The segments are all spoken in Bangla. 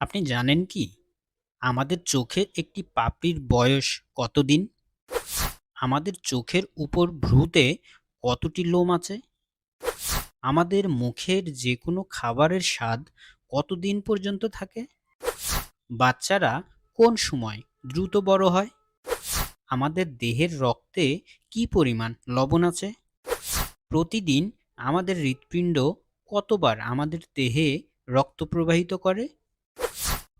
আপনি জানেন কি? আমাদের চোখের একটি পাপড়ির বয়স কতদিন? আমাদের চোখের উপর ভ্রুতে কতটি লোম আছে? আমাদের মুখের যে কোনো খাবারের স্বাদ কতদিন পর্যন্ত থাকে? বাচ্চারা কোন সময় দ্রুত বড় হয়? আমাদের দেহের রক্তে কি পরিমাণ লবণ আছে? প্রতিদিন আমাদের হৃৎপিণ্ড কতবার আমাদের দেহে রক্ত প্রবাহিত করে?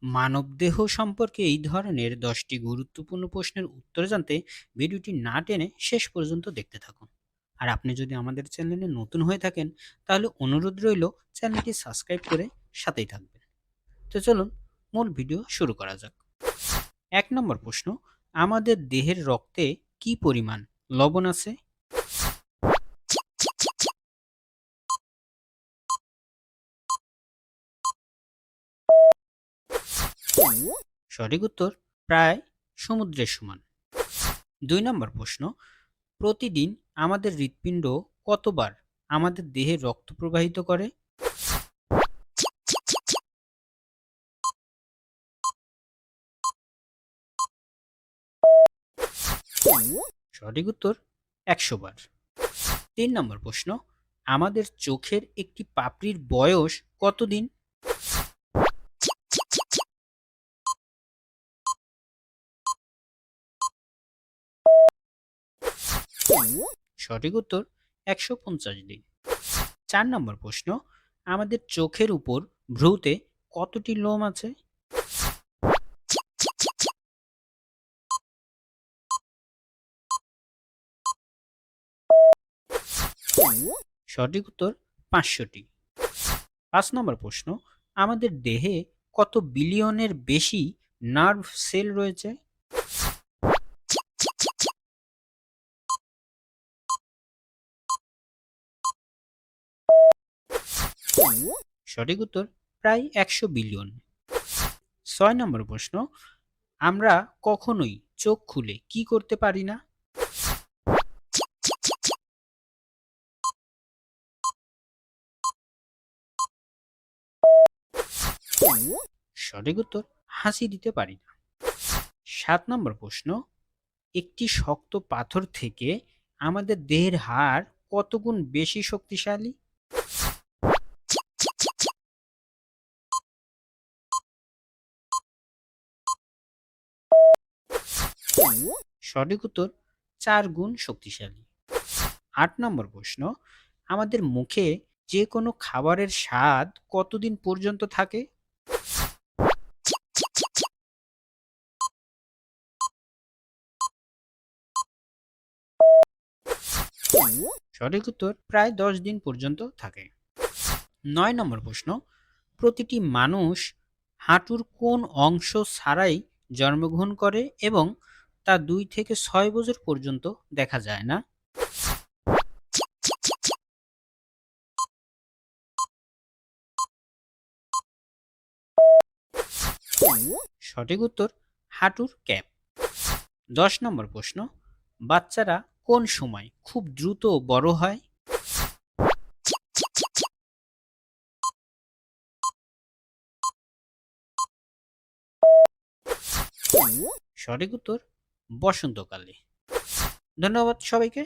মানবদেহ সম্পর্কে এই ধরনের দশটি গুরুত্বপূর্ণ প্রশ্নের উত্তর জানতে ভিডিওটি না টেনে শেষ পর্যন্ত দেখতে থাকুন। আর আপনি যদি আমাদের চ্যানেলে নতুন হয়ে থাকেন, তাহলে অনুরোধ রইল চ্যানেলটি সাবস্ক্রাইব করে সাথেই থাকবেন। তো চলুন, মূল ভিডিও শুরু করা যাক। এক নম্বর প্রশ্ন, আমাদের দেহের রক্তে কি পরিমাণ লবণ আছে? সঠিক উত্তর প্রায় সমুদ্রের সমান। দুই নম্বর প্রশ্ন, প্রতিদিন আমাদের হৃৎপিণ্ড কতবার আমাদের দেহে রক্ত প্রবাহিত করে? সঠিক উত্তর একশো বার। তিন নম্বর প্রশ্ন, আমাদের চোখের একটি পাপড়ির বয়স কতদিন? সঠিক উত্তর একশো পঞ্চাশ দিন চার নম্বর প্রশ্ন, আমাদের চোখের উপর ভ্রুতে কতটি লোম আছে? সঠিক উত্তর পাঁচশোটি। পাঁচ নম্বর প্রশ্ন, আমাদের দেহে কত বিলিয়নের বেশি নার্ভ সেল রয়েছে? সঠিক উত্তর প্রায় একশো বিলিয়ন। ছয় নম্বর প্রশ্ন, আমরা কখনোই চোখ খুলে কি করতে পারি না? সঠিক উত্তর, হাসি দিতে পারি না। সাত নম্বর প্রশ্ন, একটি শক্ত পাথর থেকে আমাদের দেহের হাড় কত গুণ বেশি শক্তিশালী? সঠিক উত্তর চার গুণ শক্তিশালী। আট নম্বর প্রশ্ন, আমাদের মুখে যে কোনো খাবারের স্বাদ কতদিন পর্যন্ত থাকে? সঠিক উত্তর প্রায় দশ দিন পর্যন্ত থাকে। নয় নম্বর প্রশ্ন, প্রতিটি মানুষ হাঁটুর কোন অংশ ছাড়াই জন্মগ্রহণ করে এবং তা দুই থেকে ছয় বছর পর্যন্ত দেখা যায় না। সঠিক উত্তর, হাঁটুর ক্যাপ। দশ নম্বর প্রশ্ন, বাচ্চারা কোন সময় খুব দ্রুত বড় হয়? সঠিক উত্তর বসন্তকালে। ধন্যবাদ সবাইকে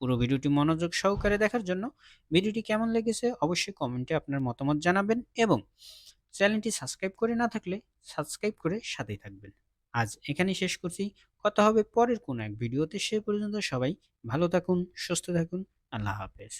পুরো ভিডিওটি মনোযোগ সহকারে দেখার জন্য। ভিডিওটি কেমন লেগেছে অবশ্যই কমেন্টে আপনার মতামত জানাবেন এবং চ্যানেলটি সাবস্ক্রাইব করে না থাকলে সাবস্ক্রাইব করে সাথেই থাকবেন। আজ এখানেই শেষ করছি। কথা হবে পরের কোনো এক ভিডিওতে। সে পর্যন্ত সবাই ভালো থাকুন, সুস্থ থাকুন। আল্লাহ হাফেজ।